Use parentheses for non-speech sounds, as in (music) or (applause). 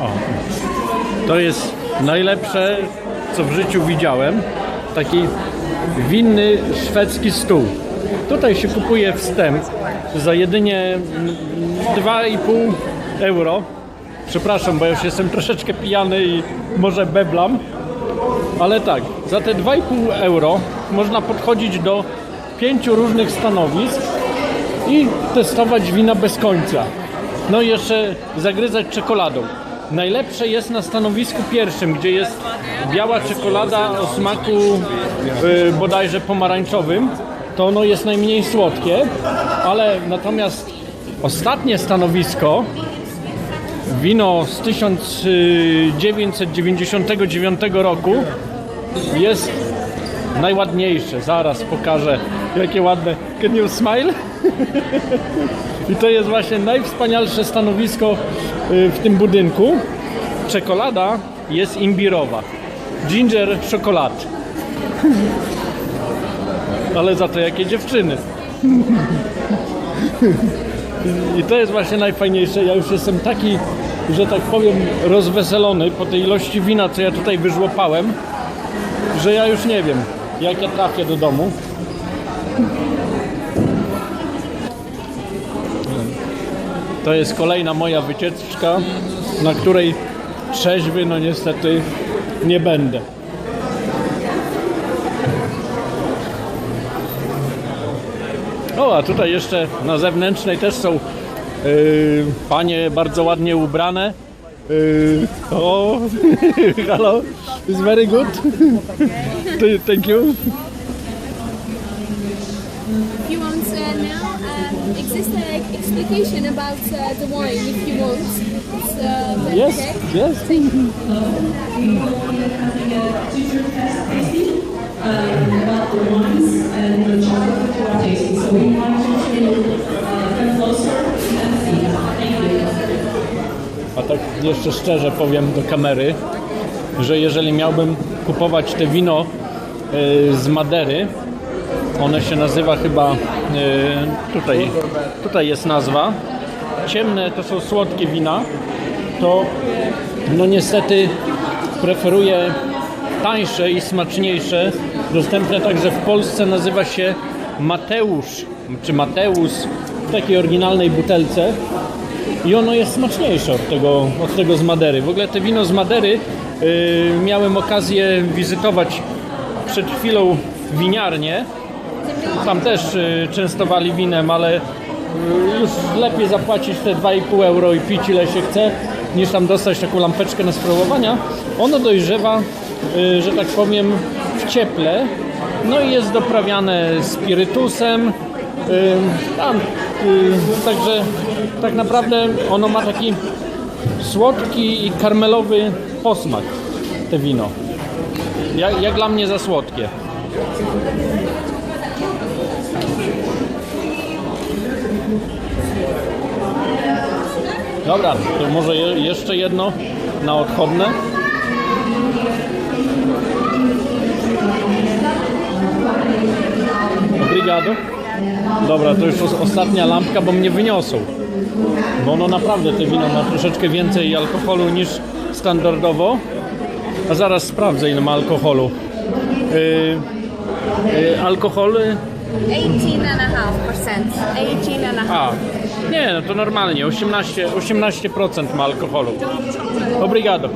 O. To jest najlepsze, co w życiu widziałem. Taki winny szwedzki stół. Tutaj się kupuje wstęp za jedynie mm, 2,5 euro. Przepraszam, bo już jestem troszeczkę pijany i może beblam. Ale tak, za te 2,5 euro można podchodzić do pięciu różnych stanowisk i testować wina bez końca. No i jeszcze zagryzać czekoladą. Najlepsze jest na stanowisku pierwszym, gdzie jest biała czekolada o smaku y, bodajże pomarańczowym. To ono jest najmniej słodkie, ale natomiast ostatnie stanowisko, wino z 1999 roku, jest najładniejsze. Zaraz pokażę, jakie ładne. Can you smile? I to jest właśnie najwspanialsze stanowisko y, w tym budynku. Czekolada jest imbirowa. Ginger czekolad. Ale za to jakie dziewczyny. I to jest właśnie najfajniejsze. Ja już jestem taki, że tak powiem, rozweselony po tej ilości wina, co ja tutaj wyżłopałem, że ja już nie wiem, jak ja trafię do domu. To jest kolejna moja wycieczka, na której trzeźwy, no niestety, nie będę. O, a tutaj jeszcze na zewnętrznej też są yy, panie bardzo ładnie ubrane. Yy, o, (laughs) hello, it's very good. Thank you. If you want uh, now, um, exist an explication about uh, the wine if you want. It's, uh, Yes, okay. yes. Thank you. about the wines and the chocolate that we're tasting. So we want to uh, come closer and see. A tak jeszcze szczerze powiem do kamery, że jeżeli miałbym kupować te wino z Madery, one się nazywa chyba, y, tutaj, tutaj jest nazwa, ciemne to są słodkie wina, to no niestety preferuję tańsze i smaczniejsze, dostępne także w Polsce, nazywa się Mateusz, czy Mateusz w takiej oryginalnej butelce. I ono jest smaczniejsze od tego, od tego z Madery. W ogóle te wino z Madery y, miałem okazję wizytować przed chwilą winiarnię. Tam też y, częstowali winem, ale y, już lepiej zapłacić te 2,5 euro i pić ile się chce, niż tam dostać taką lampeczkę na spróbowania. Ono dojrzewa, y, że tak powiem, w cieple. No i jest doprawiane spirytusem. Tam, także tak naprawdę ono ma taki słodki i karmelowy posmak, te wino. Jak, jak dla mnie za słodkie. Dobra, to może je, jeszcze jedno na odchodne. Obrigado. Dobra, to już os- ostatnia lampka, bo mnie wyniosą. Bo ono naprawdę te wino ma troszeczkę więcej alkoholu niż standardowo. A zaraz sprawdzę ile ma alkoholu. Yy, yy, alkohol. y, 18.5%. 18.5%. A, nie, no to normalnie. 18, 18% ma alkoholu. Obrigado.